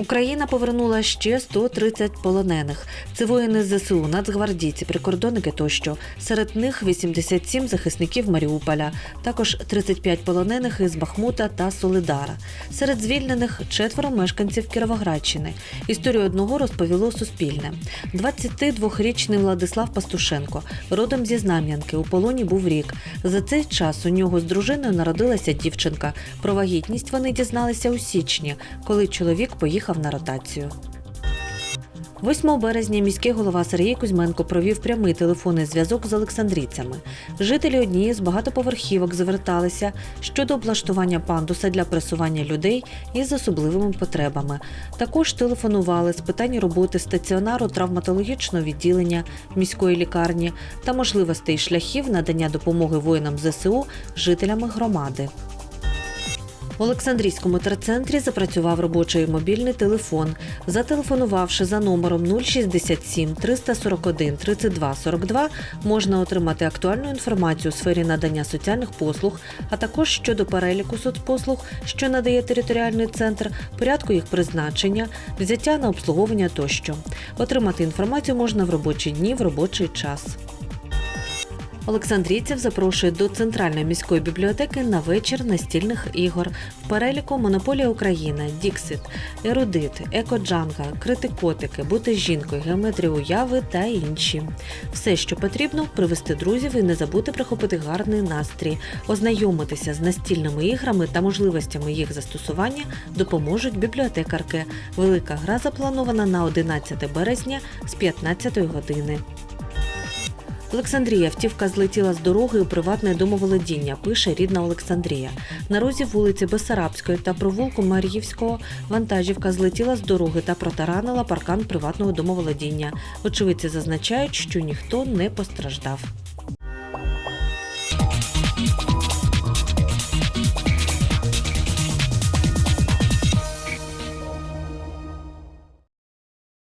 Україна повернула ще 130 полонених. Це воїни ЗСУ, нацгвардійці, прикордонники тощо. Серед них 87 захисників Маріуполя, також 35 полонених із Бахмута та Солидара. Серед звільнених четверо мешканців Кіровоградщини. Історію одного розповіло Суспільне. 22-річний Владислав Пастушенко, родом зі Знам'янки, у полоні був рік. За цей час у нього з дружиною народилася дівчинка. Про вагітність вони дізналися у січні, коли чоловік поїхав на ротацію. 8 березня міський голова Сергій Кузьменко провів прямий телефонний зв'язок з олександрійцями. Жителі однієї з багатоповерхівок зверталися щодо облаштування пандуса для пресування людей із особливими потребами. Також телефонували з питань роботи стаціонару травматологічного відділення міської лікарні та можливостей шляхів надання допомоги воїнам ЗСУ жителями громади. В Олександрійському терцентрі запрацював робочий мобільний телефон. Зателефонувавши за номером 067 341 32 42, можна отримати актуальну інформацію у сфері надання соціальних послуг, а також щодо переліку соцпослуг, що надає територіальний центр, порядку їх призначення, взяття на обслуговування тощо. Отримати інформацію можна в робочі дні в робочий час. Олександрійців запрошують до центральної міської бібліотеки на вечір настільних ігор. В переліку Монополія України, Діксит, Ерудит, Екоджанка, Критикотики, Бути жінкою, Геометрія уяви та інші. Все, що потрібно, привести друзів і не забути прихопити гарний настрій, ознайомитися з настільними іграми та можливостями їх застосування допоможуть бібліотекарки. Велика гра запланована на 11 березня з 15 години. Олександрія автівка злетіла з дороги у приватне домоволодіння, пише рідна Олександрія. На розі вулиці Бесарабської та провулку Мар'ївського вантажівка злетіла з дороги та протаранила паркан приватного домоволодіння. Очевидці зазначають, що ніхто не постраждав.